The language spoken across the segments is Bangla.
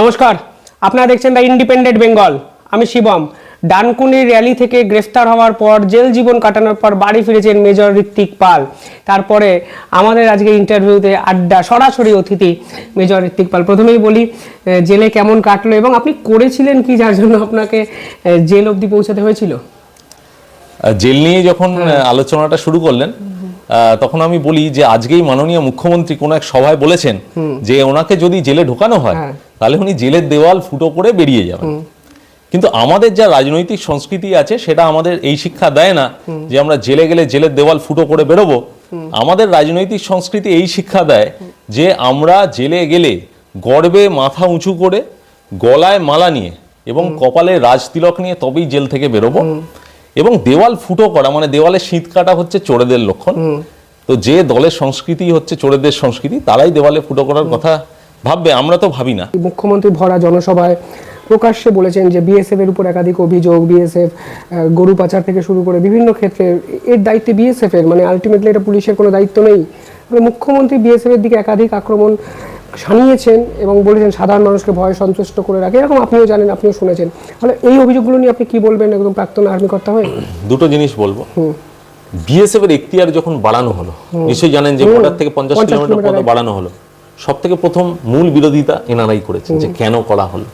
নমস্কার, আপনারা দেখছেন দ্য ইন্ডিপেন্ডেন্ট বেঙ্গল। আমি শিবম। ডানকুনির র্যালি থেকে গ্রেফতার হওয়ার পর জেল জীবন কাটানোর পর বাড়ি ফিরেছেন মেজর ঋত্বিক পাল। তারপরে আমাদের আজকে ইন্টারভিউতে আড্ডা, সরাসরি অতিথি মেজর ঋত্বিক পাল। প্রথমেই বলি জেলে কেমন কাটলো এবং আপনি করেছিলেন কি যার জন্য আপনাকে জেল অবধি পৌঁছাতে হয়েছিল? জেল নিয়ে যখন আলোচনাটা শুরু করলেন তখন আমি বলি যে আজকেই মাননীয় মুখ্যমন্ত্রী কোন এক সভায় বলেছেন যে ওনাকে যদি জেলে ঢোকানো হয় হ্যাঁ। তাহলে উনি জেলের দেওয়াল ফুটো করে বেরিয়ে যাবেন। কিন্তু আমাদের যা রাজনৈতিক সংস্কৃতি আছে সেটা আমাদের এই শিক্ষা দেয় না যে আমরা জেলে গেলে জেলের দেওয়াল ফুটো করে বেরোবো। আমাদের রাজনৈতিক সংস্কৃতি এই শিক্ষা দেয় যে আমরা জেলে গেলে গর্বে মাথা উঁচু করে গলায় মালা নিয়ে এবং কপালে রাজ তিলক নিয়ে তবেই জেল থেকে বেরোবো। এবং দেওয়াল ফুটো করা মানে দেওয়ালে শীত কাটা হচ্ছে চোরেদের লক্ষণ। তো যে দলের সংস্কৃতি হচ্ছে চোরেদের সংস্কৃতি তারাই দেওয়ালে ফুটো করার কথা ভাববে আমরা তো ভাবি না। মুখ্যমন্ত্রী ভরা জনসভায় প্রকাশ্যে বলেছেন যে বিএসএফ এর উপর একাধিক অভিযোগ বিএসএফ গরু পাচার থেকে শুরু করে বিভিন্ন ক্ষেত্রে এর দায়িত্বে বিএসএফ এর মানে আলটিমেটলি এটা পুলিশের কোনো দায়িত্ব নেই। মুখ্যমন্ত্রী বিএসএফ এর দিকে একাধিক আক্রমণ সানিয়েছেন এবং বলেছেন সাধারণ মানুষকে ভয় সন্তুষ্ট করে রাখে। এরকম আপনিও জানেন আপনিও শুনেছেন। তাহলে এই অভিযোগগুলো নিয়ে আপনি কি বলবেন? একদম প্রাক্তন আর্মি কর্তা হয়ে? দুটো জিনিস বলব। বিএসএফ এর এখতিয়ার যখন বাড়ানো হলো নিশ্চয়ই জানেন যে বর্ডার থেকে পঞ্চাশ কিলোমিটার পর্যন্ত বাড়ানো হলো। সব থেকে প্রথম মূল বিরোধিতা এনারাই করেছেন যে কেন করা হলো।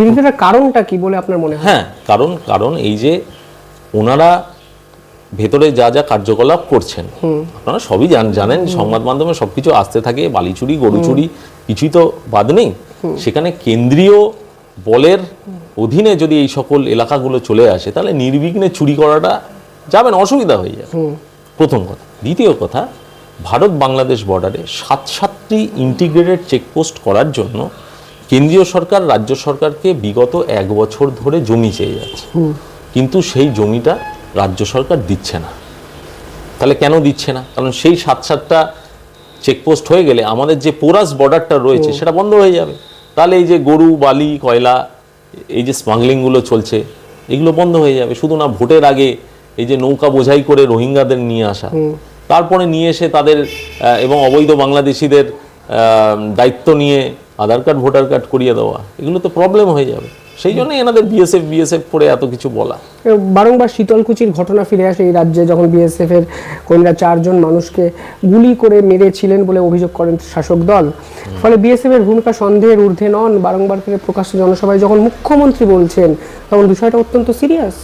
বিরোধিতার কারণটা কি বলে আপনার মনে হয়? হ্যাঁ কারণ কারণ এই যে ওনারা ভেতরে যা যা কার্যকলাপ করছেন আপনারা সবই জান জানেন সংবাদ মাধ্যমে সবকিছু আসতে থাকে বালিচুরি গরু চুরি কিছুই তো বাদ নেই। সেখানে কেন্দ্রীয় বলের অধীনে যদি এই সকল এলাকাগুলো চলে আসে তাহলে নির্বিঘ্নে চুরি করাটা যাবেন অসুবিধা হয়ে যাবে। প্রথম কথা। দ্বিতীয় কথা ভারত বাংলাদেশ বর্ডারে সাত সাতটি ইন্টিগ্রেটেড চেকপোস্ট করার জন্য কেন্দ্রীয় সরকার রাজ্য সরকারকে বিগত এক বছর ধরে জমি চেয়ে যাচ্ছে। কিন্তু সেই জমিটা রাজ্য সরকার দিচ্ছে না। তাহলে কেন দিচ্ছে না? কারণ সেই সাত সাতটা চেকপোস্ট হয়ে গেলে আমাদের যে পোরাস বর্ডারটা রয়েছে সেটা বন্ধ হয়ে যাবে। তাহলে এই যে গরু বালি কয়লা এই যে স্মাগলিংগুলো চলছে এগুলো বন্ধ হয়ে যাবে। শুধু না ভোটের আগে এই যে নৌকা বোঝাই করে রোহিঙ্গাদের নিয়ে আসা। তারপরে নিয়ে এসে তাদের এবং অবৈধ বাংলাদেশিদের দায়িত্ব নিয়ে আধার কার্ড ভোটার কার্ড করিয়ে দেওয়া। এগুলো তো প্রবলেম হয়ে যাবে। সেই জন্যই এনাদের বিএসএফ বিএসএফ করে এত কিছু বলা। বারংবার শীতলকুচির ঘটনা ফিরে আসে এই রাজ্যে যখন বিএসএফ এর কর্মীরা চারজন মানুষকে গুলি করে মেরেছিলেন বলে অভিযোগ করেন শাসক দল। ফলে বিএসএফ এর ভূমিকা সন্দেহের ঊর্ধ্বে নন বারংবার করে প্রকাশ্য জনসভায় যখন মুখ্যমন্ত্রী বলছেন তখন বিষয়টা অত্যন্ত সিরিয়াস।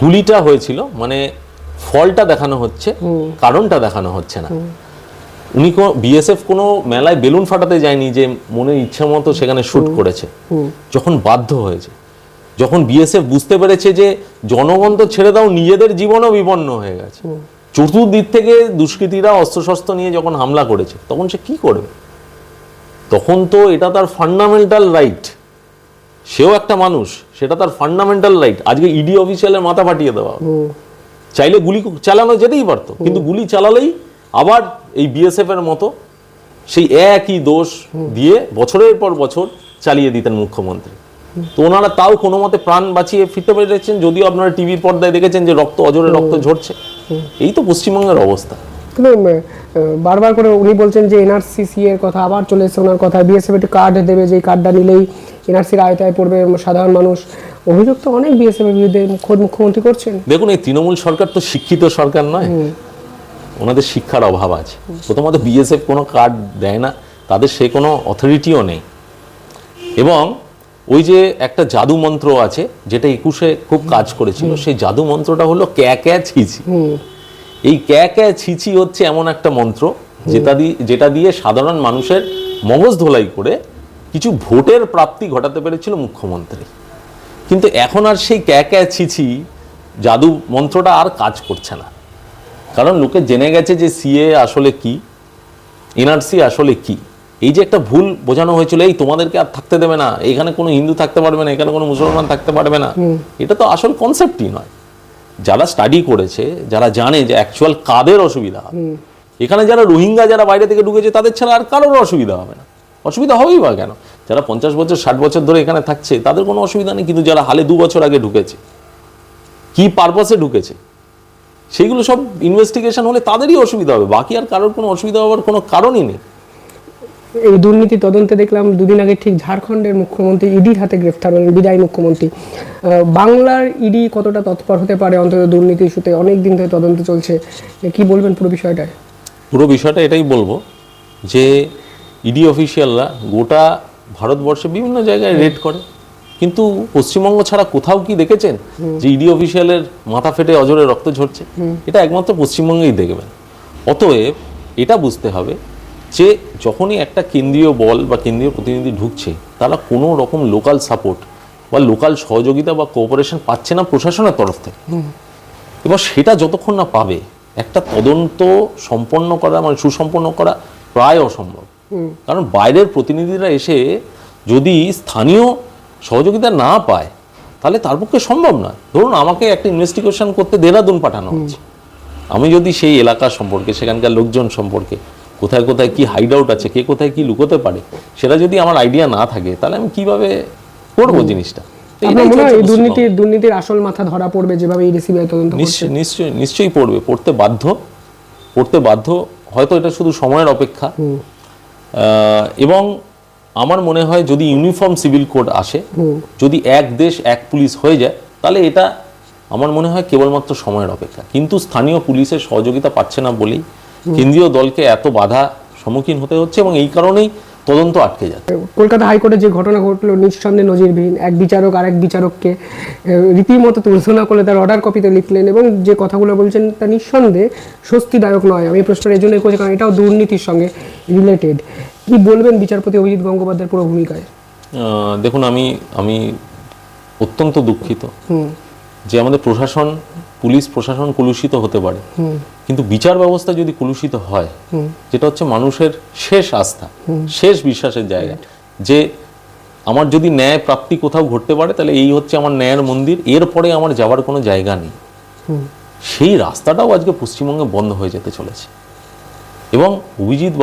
গুলিটা হয়েছিল মানে ফলটা দেখানো হচ্ছে কারণটা দেখানো হচ্ছে না। উনি কোনো বিএসএফ কোনো মেলায় বেলুন ফাটাতে যায়নি যে মনের ইচ্ছা মতো সেখানে শুট করেছে। যখন বাধ্য হয়েছে। যখন বিএসএফ বুঝতে পেরেছে যে জনগণ তো ছেড়ে দাও নিজেদের জীবনও বিপন্ন হয়ে গেছে। চতুর্দিক থেকে দুষ্কৃতীরা অস্ত্রশস্ত্র নিয়ে যখন হামলা করেছে তখন সে কি করবে? তখন তো এটা তার ফান্ডামেন্টাল রাইট সেও একটা মানুষ সেটা তার ফান্ডামেন্টাল রাইট আজকে ইডি অফিসিয়ালের মাথা ফাটিয়ে দেওয়া চাইলে গুলি চালানো যেতেই পারতো কিন্তু গুলি চালালেই আবার এই বিএসএফ এর মতো সেই একই দোষ দিয়ে বছরের পর বছর চালিয়ে দিতেন মুখ্যমন্ত্রী। তো ওনারা তাও কোনো মতে প্রাণ বাঁচিয়ে ফিরতে পেরেছেন যদিও আপনারা টিভির পর্দায় দেখেছেন যে রক্ত অজরে রক্ত ঝরছে। এই তো পশ্চিমবঙ্গের অবস্থা। কিন্তু বারবার করে উনি বলছেন যে এনআরসিসি এর কথা আবার চলে এসেছে ওনার কথা বিএসএফ একটি কার্ড দেবে যে কার্ডটা নিলেই এনআরসির আয়তায় পড়বে সাধারণ মানুষ। অভিযোগ তো অনেক বিএসএফ এর বিরুদ্ধে মুখ্যমন্ত্রী করছেন। দেখুন এই তৃণমূল সরকার তো শিক্ষিত সরকার নয়। ওনাদের শিক্ষার অভাব আছে। প্রথমত বিএসএফ কোনো কার্ড দেয় না তাদের সে কোনো অথরিটিও নেই। এবং ওই যে একটা জাদু মন্ত্র আছে যেটা একুশে খুব কাজ করেছিল সেই জাদু মন্ত্রটা হলো ক্যা ক্যা ছিছি এই ক্যা ক্যা ছিছি হচ্ছে এমন একটা মন্ত্র যেটা দিয়ে যেটা দিয়ে সাধারণ মানুষের মগজ ধোলাই করে কিছু ভোটের প্রাপ্তি ঘটাতে পেরেছিল মুখ্যমন্ত্রী। কিন্তু এখন আর সেই ক্যা ক্যা ছিছি জাদু মন্ত্রটা আর কাজ করছে না। কারণ লোকে জেনে গেছে যে সিএ আসলে কি এনআরসি আসলে কি। এই যে একটা ভুল বোঝানো হয়েছিল এই তোমাদেরকে আর থাকতে দেবে না এখানে কোনো হিন্দু থাকতে পারবে না এখানে কোনো মুসলমান থাকতে পারবে না। এটা তো আসল কনসেপ্টই নয়। যারা স্টাডি করেছে যারা জানে যে অ্যাকচুয়াল কাদের অসুবিধা হবে। এখানে যারা রোহিঙ্গা যারা বাইরে থেকে ঢুকেছে তাদের ছাড়া আর কারোর অসুবিধা হবে না। অসুবিধা হবেই বা কেন? যারা পঞ্চাশ বছর ষাট বছর ধরে এখানে থাকছে তাদের কোনো অসুবিধা নেই। কিন্তু যারা হালে দু বছর আগে ঢুকেছে কি পারপাসে ঢুকেছে? সেইগুলো সব ইনভেস্টিগেশন হলে তাদেরই অসুবিধা হবে। বাকি আর কারোর কোনো অসুবিধা হওয়ার কোনো কারণই নেই। এই দুর্নীতি তদন্তে দেখলাম দুদিন আগে ঠিক ঝাড়খণ্ডের মুখ্যমন্ত্রী ইডির হাতে গ্রেফতার হলেন বিদায়ী মুখ্যমন্ত্রী। বাংলার ইডি কতটা তৎপর হতে পারে অন্তত দুর্নীতি ইস্যুতে? অনেক দিন ধরে তদন্ত চলছে। কি বলবেন পুরো বিষয়টায়? পুরো বিষয়টা এটাই বলব যে ইডি অফিসিয়ালরা গোটা ভারতবর্ষে বিভিন্ন জায়গায় রেড করে। কিন্তু পশ্চিমবঙ্গ ছাড়া কোথাও কি দেখেছেন? যে ইডি অফিসিয়ালের মাথা ফেটে অজরে রক্ত ঝরছে? এটা একমাত্র পশ্চিমবঙ্গেই দেখবেন। অতএব এটা বুঝতে হবে যে যখনই একটা কেন্দ্রীয় বল বা কেন্দ্রীয় প্রতিনিধি ঢুকছে তারা কোনো রকম লোকাল সাপোর্ট বা লোকাল সহযোগিতা বা কোঅপারেশন পাচ্ছে না প্রশাসনের তরফ থেকে। এবার সেটা যতক্ষণ না পাবে একটা তদন্ত সম্পন্ন করা মানে সুসম্পন্ন করা প্রায় অসম্ভব। কারণ বাইরের প্রতিনিধিরা এসে যদি স্থানীয় সহযোগিতা না পায় তাহলে তার পক্ষে সম্ভব নয়। ধরুন আমাকে একটা ইনভেস্টিগেশন করতে দেরাদুন পাঠানো হচ্ছে। আমি যদি সেই এলাকা সম্পর্কে সেখানকার লোকজন সম্পর্কে কোথায় কোথায় কি হাইড আউট আছে কে কোথায় কি লুকোতে পারে সেটা যদি আমার আইডিয়া না থাকে তাহলে আমি কীভাবে করব জিনিসটা। দুর্নীতির দুর্নীতির আসল মাথা ধরা পড়বে যেভাবে এই তদন্ত নিশ্চয়ই নিশ্চয়ই পড়বে পড়তে বাধ্য পড়তে বাধ্য হয়তো এটা শুধু সময়ের অপেক্ষা। আহ, এবং আমার মনে হয় যদি ইউনিফর্ম সিভিল কোড আসে যদি এক দেশ এক পুলিশ হয়ে যায় তাহলে এটা আমার মনে হয় কেবলমাত্র সময়ের অপেক্ষা। কিন্তু স্থানীয় পুলিশের সহযোগিতা পাচ্ছে না বলেই কেন্দ্রীয় দলকে এত বাধা সম্মুখীন হতে হচ্ছে এবং এই কারণেই তদন্ত আটকে যাচ্ছে। কলকাতা হাইকোর্টে যে ঘটনা ঘটলো নিঃসন্দেহে নজিরবিহীন এক বিচারক আর এক বিচারককে রীতিমতো তুলনা করে তার অর্ডার কপিতে লিখলেন এবং যে কথাগুলো বলছেন তা নিঃসন্দেহে স্বস্তিদায়ক নয়। আমি এই প্রশ্নটা এই জন্যই করছি কারণ এটাও দুর্নীতির সঙ্গে রিলেটেড কি বলবেন বিচারপতি অভিজিৎ গঙ্গোপাধ্যায়ের পুরো ভূমিকায়? দেখুন আমি আমি অত্যন্ত দুঃখিত যে আমাদের প্রশাসন পুলিশ প্রশাসন কলুষিত হতে পারে। কিন্তু বিচার ব্যবস্থা যদি কলুষিত হয় যেটা হচ্ছে মানুষের শেষ আস্থা শেষ বিশ্বাসের জায়গা যে আমার যদি ন্যায় প্রাপ্তি কোথাও ঘটতে পারে তাহলে এই হচ্ছে আমার ন্যায়ের মন্দির এরপরে আমার যাওয়ার কোনো জায়গা নেই। সেই রাস্তাটাও আজকে পশ্চিমবঙ্গে বন্ধ হয়ে যেতে চলেছে। এবং অভিজিৎ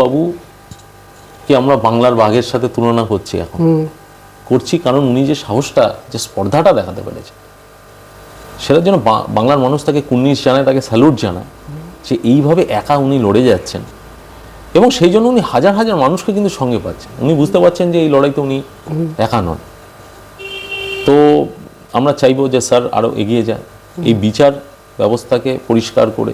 বাবুকে আমরা বাংলার বাঘের সাথে তুলনা করছি এখন? করছি কারণ উনি যে সাহসটা যে স্পর্ধাটা দেখাতে পেরেছে সেটার জন্য বাংলার মানুষ তাকে কুর্নিশ জানায় তাকে স্যালুট জানায় যে এইভাবে একা উনি লড়ে যাচ্ছেন। এবং সেই জন্য উনি হাজার হাজার মানুষকে কিন্তু সঙ্গে পাচ্ছেন। উনি বুঝতে পারছেন যে এই লড়াইতে উনি একা নন। তো আমরা চাইব যে স্যার আরও এগিয়ে যায় এই বিচার ব্যবস্থাকে পরিষ্কার করে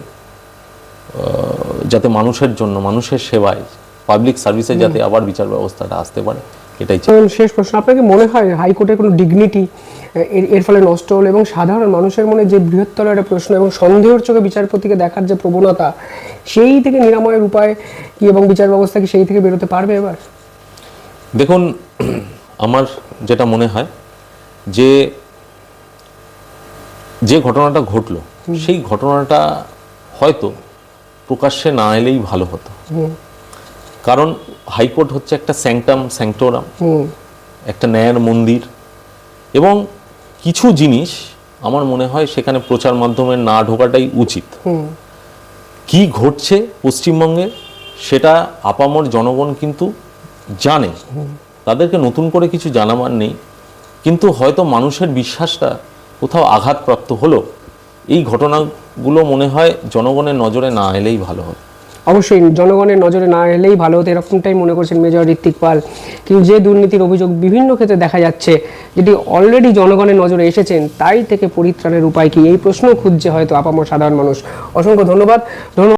যাতে মানুষের জন্য মানুষের সেবায় পাবলিক সার্ভিসে যাতে আবার বিচার ব্যবস্থাটা আসতে পারে এটাই শেষ প্রশ্ন। আপনাকে মনে হয় হাইকোর্টের কোনো ডিগনিটি এর এর ফলে নষ্ট হলো এবং সাধারণ মানুষের মনে যে বৃহত্তর একটা প্রশ্ন এবং সন্দেহের চোখে বিচারপতিকে দেখার যে প্রবণতা সেই থেকে নিরাময়ের উপায় কি এবং বিচার ব্যবস্থা কি সেই থেকে বেরোতে পারবে এবার? দেখুন আমার যেটা মনে হয় যে যে ঘটনাটা ঘটলো সেই ঘটনাটা হয়তো প্রকাশ্যে না এলেই ভালো হতো। কারণ হাইকোর্ট হচ্ছে একটা স্যাংটাম স্যাংটোরাম একটা ন্যায়ের মন্দির। এবং কিছু জিনিস আমার মনে হয় সেখানে প্রচার মাধ্যমে না ঢোকাটাই উচিত। কি ঘটছে পশ্চিমবঙ্গে সেটা আপামর জনগণ কিন্তু জানে। তাদেরকে নতুন করে কিছু জানাবার নেই। কিন্তু হয়তো মানুষের বিশ্বাসটা কোথাও আঘাতপ্রাপ্ত হলো। এই ঘটনাগুলো মনে হয় জনগণের নজরে না এলেই ভালো হয় অবশ্যই জনগণের নজরে না এলেই ভালো হতো। এরকমটাই মনে করছেন মেজর ঋত্বিক পাল। কিন্তু যে দুর্নীতির অভিযোগ বিভিন্ন ক্ষেত্রে দেখা যাচ্ছে, যেটি অলরেডি জনগণের নজরে এসেছেন, তাই থেকে পরিত্রাণের উপায় কি? এই প্রশ্ন খুঁজছে হয়তো আপামর সাধারণ মানুষ। অসংখ্য ধন্যবাদ। ধন্যবাদ।